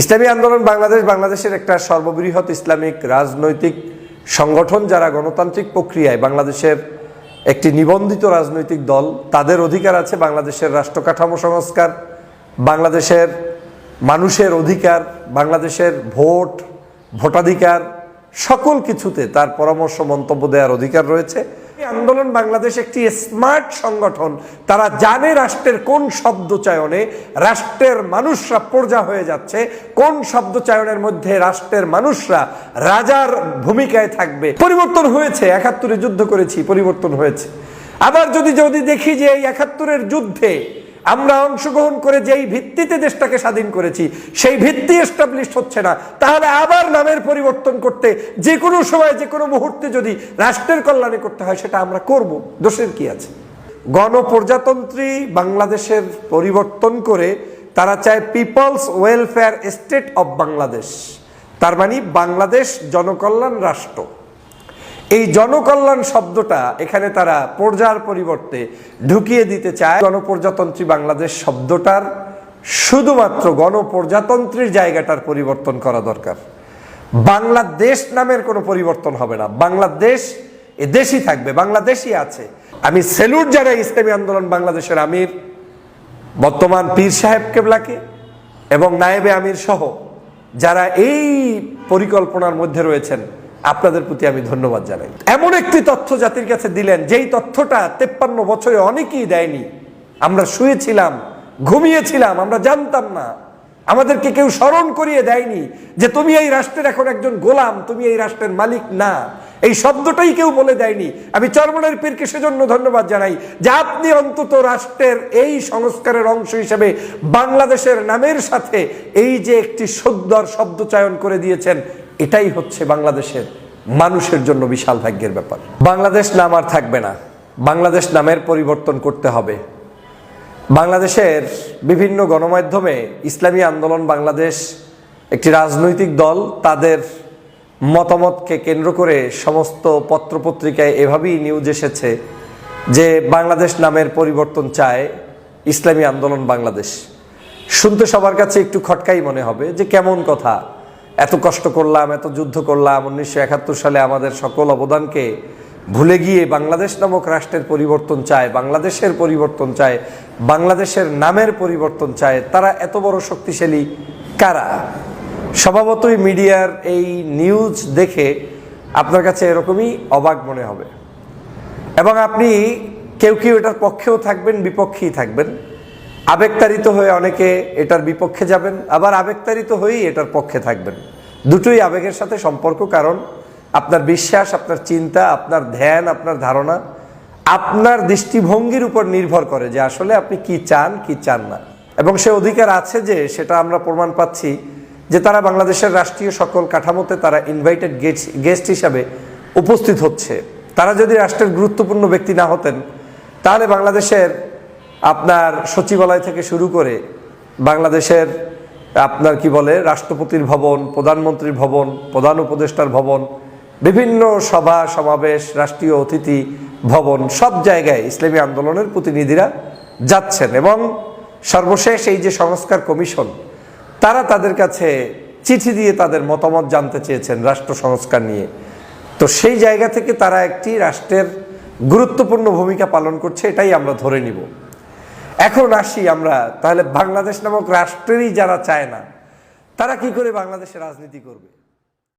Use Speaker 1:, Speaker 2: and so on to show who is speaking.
Speaker 1: ইসলামী আন্দোলন বাংলাদেশ, বাংলাদেশের একটা সর্ববৃহৎ ইসলামিক রাজনৈতিক সংগঠন যারা গণতান্ত্রিক প্রক্রিয়ায় বাংলাদেশের একটি নিবন্ধিত রাজনৈতিক দল, তাদের অধিকার আছে বাংলাদেশের রাষ্ট্র কাঠামো সংস্কার, বাংলাদেশের মানুষের অধিকার, বাংলাদেশের ভোট, ভোটাধিকার, সকল কিছুতে তার পরামর্শ, মন্তব্য দেওয়ার অধিকার রয়েছে। আন্দোলন বাংলাদেশ একটি স্মার্ট সংগঠন। তারা জানে রাষ্ট্রের কোন শব্দ চয়নে রাষ্ট্রের মানুষরা পর্যা হয়ে যাচ্ছে, কোন শব্দ চয়নের মধ্যে রাষ্ট্রের মানুষরা রাজার ভূমিকায় থাকবে। পরিবর্তন হয়েছে, একাত্তরে যুদ্ধ করেছি, পরিবর্তন হয়েছে। আবার যদি যদি দেখি যে এই একাত্তরের যুদ্ধে আমরা অংশগ্রহণ করে যেই ভিত্তিতে দেশটাকে স্বাধীন করেছি, সেই ভিত্তি এস্টাবলিশ হচ্ছে না। তাহলে আবার নামের পরিবর্তন করতে যে কোনো সময়, যে কোনো মুহূর্তে যদি রাষ্ট্রের কল্যাণে করতে হয়, সেটা আমরা করব। দোষের কি আছে? গণপ্রজাতন্ত্রী বাংলাদেশের পরিবর্তন করে তারা চায় peoples welfare state of Bangladesh. তার মানে বাংলাদেশ জনকল্যাণ রাষ্ট্র। এই জনকল্যাণ শব্দটা এখানে তারা পর্যার পরিবর্তে ঢুকিয়ে দিতে চায়। গণপ্রজাতন্ত্রী বাংলাদেশ শব্দটার শুধুমাত্র গণপ্রজাতন্ত্রীর জায়গাটার পরিবর্তন করা দরকার। বাংলাদেশ নামের কোনো পরিবর্তন হবে না। বাংলাদেশ এ দেশই থাকবে, বাংলাদেশই আছে। আমি সেলুট জানাই ইসলামী আন্দোলন বাংলাদেশের আমির, বর্তমান পীর সাহেব কেবলাকে এবং নায়েবে আমির সহ যারা এই পরিকল্পনার মধ্যে রয়েছেন। আপনাদের প্রতি আমি ধন্যবাদ জানাই। এমন একটি তথ্য জাতির কাছে দিলেন, যেই তথ্যটা তেপ্পান্ন বছরে অনেকেই দেয়নি। আমরা শুয়েছিলাম, ঘুমিয়েছিলাম, আমরা জানতাম না। আমাদেরকে কেউ স্মরণ করিয়ে দেয়নি যে তুমি এই রাষ্ট্রের এখন একজন গোলাম, তুমি এই রাষ্ট্রের মালিক না। এই শব্দটাই কেউ বলে দেয়নি। আমি চরমনের পীরকে সেজন্য ধন্যবাদ জানাই যে আপনি অন্তত রাষ্ট্রের এই সংস্কারের অংশ হিসেবে বাংলাদেশের নামের সাথে এই যে একটি সদ্যর শব্দ চয়ন করে দিয়েছেন, এটাই হচ্ছে বাংলাদেশের মানুষের জন্য বিশাল ভাগ্যের ব্যাপার। বাংলাদেশ নাম আর থাকবে না। বাংলাদেশ নামের পরিবর্তন করতে হবে। বাংলাদেশের বিভিন্ন গণমাধ্যমে ইসলামী আন্দোলন বাংলাদেশ একটি রাজনৈতিক দল, তাদের মতামতকে কেন্দ্র করে সমস্ত পত্রপত্রিকায় এভাবেই নিউজ এসেছে যে বাংলাদেশ নামের পরিবর্তন চায় ইসলামী আন্দোলন বাংলাদেশ। শুনতে সবার কাছে একটু খটকাই মনে হবে যে কেমন কথা। এত কষ্ট করলাম, এত যুদ্ধ করলাম, উনিশশো একাত্তর সালে আমাদের সকল অবদানকে ভুলে গিয়ে বাংলাদেশ নামক রাষ্ট্রের পরিবর্তন চায়, বাংলাদেশের পরিবর্তন চায়, বাংলাদেশের নামের পরিবর্তন চায়, তারা এত বড় শক্তিশালী কারা? স্বভাবতই মিডিয়ার এই নিউজ দেখে আপনার কাছে এরকমই অবাক মনে হবে। এবং আপনি কেউ কেউ এটার পক্ষেও থাকবেন, বিপক্ষেই থাকবেন। আবেগতাড়িত হয়ে অনেকে এটার বিপক্ষে যাবেন, আবার আবেগতাড়িত হয়েই এটার পক্ষে থাকবেন। দুটোই আবেগের সাথে সম্পর্ক, কারণ আপনার বিশ্বাস, আপনার চিন্তা, আপনার ধ্যান, আপনার ধারণা, আপনার দৃষ্টিভঙ্গির উপর নির্ভর করে যে আসলে আপনি কি চান কি চান না। এবং সে অধিকার আছে যে সেটা আমরা প্রমাণ পাচ্ছি যে তারা বাংলাদেশের রাষ্ট্রীয় সকল কাঠামোতে তারা ইনভাইটেড গেস্ট গেস্ট হিসাবে উপস্থিত হচ্ছে। তারা যদি রাষ্ট্রের গুরুত্বপূর্ণ ব্যক্তি না হতেন, তাহলে বাংলাদেশের আপনার সচিবালয় থেকে শুরু করে বাংলাদেশের আপনার কি বলে, রাষ্ট্রপতির ভবন, প্রধানমন্ত্রীর ভবন, প্রধান উপদেষ্টার ভবন বিভিন্ন সভা, সমাবেশ, রাষ্ট্রীয় অতিথি, ভবন, সব জায়গায় ইসলামী আন্দোলনের প্রতিনিধিরা যাচ্ছেন এবং সর্বশেষ এই যে সংস্কার কমিশন, তারা তাদের কাছে চিঠি দিয়ে তাদের মতামত জানতে চেয়েছেন রাষ্ট্র সংস্কার নিয়ে। তো সেই জায়গা থেকে তারা একটি রাষ্ট্রের গুরুত্বপূর্ণ ভূমিকা পালন করছে, এটাই আমরা ধরে নিব। এখন আসি আমরা, তাহলে বাংলাদেশ নামক রাষ্ট্রেরই যারা চায় না, তারা কি করে বাংলাদেশে রাজনীতি করবে?